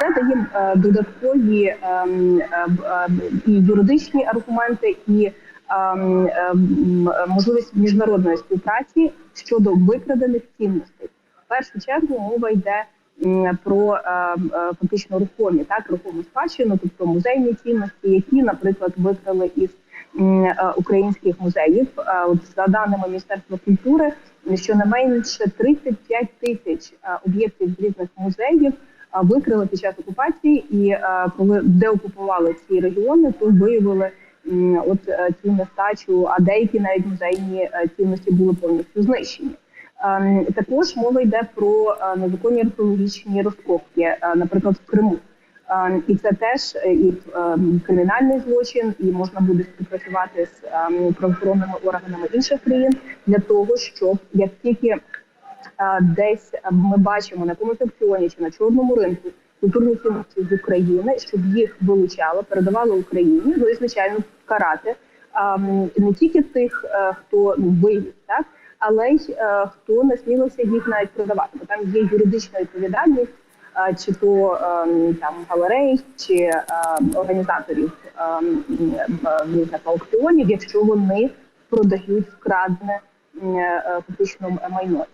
Це дає е, додаткові ем, е, б- е, і юридичні аргументи, і ем, ем, можливість міжнародної співпраці щодо викрадених цінностей. В першу чергу мова йде про е, фактично рухомі, так рухому спадщину, тобто музейні цінності, які, наприклад, викрали із українських музеїв. От за даними Міністерства культури, щонайменше 35 тисяч об'єктів з різних музеїв викрили під час окупації, і а, коли деокупували ці регіони, то виявили от е, цю нестачу, а деякі навіть музейні е, цінності були повністю знищені. Ем, Також мова йде про е, незаконні археологічні розкопки, е, наприклад, в Криму. Ем, І це теж е, і кримінальний злочин, і можна буде співпрацювати з ем, правоохоронними органами інших країн для того, щоб як тільки десь ми бачимо на якомусь аукціоні чи на чорному ринку культурні цінності з України, щоб їх вилучало, передавало Україні, ну і звичайно карати не тільки тих, е, хто ну, так але й е, хто насмілився їх навіть продавати. Бо там є юридична відповідальність. Чи то ем, там галерей, чи е, організаторів е, аукціонів, якщо вони продають вкрадене м, е, фактично майно.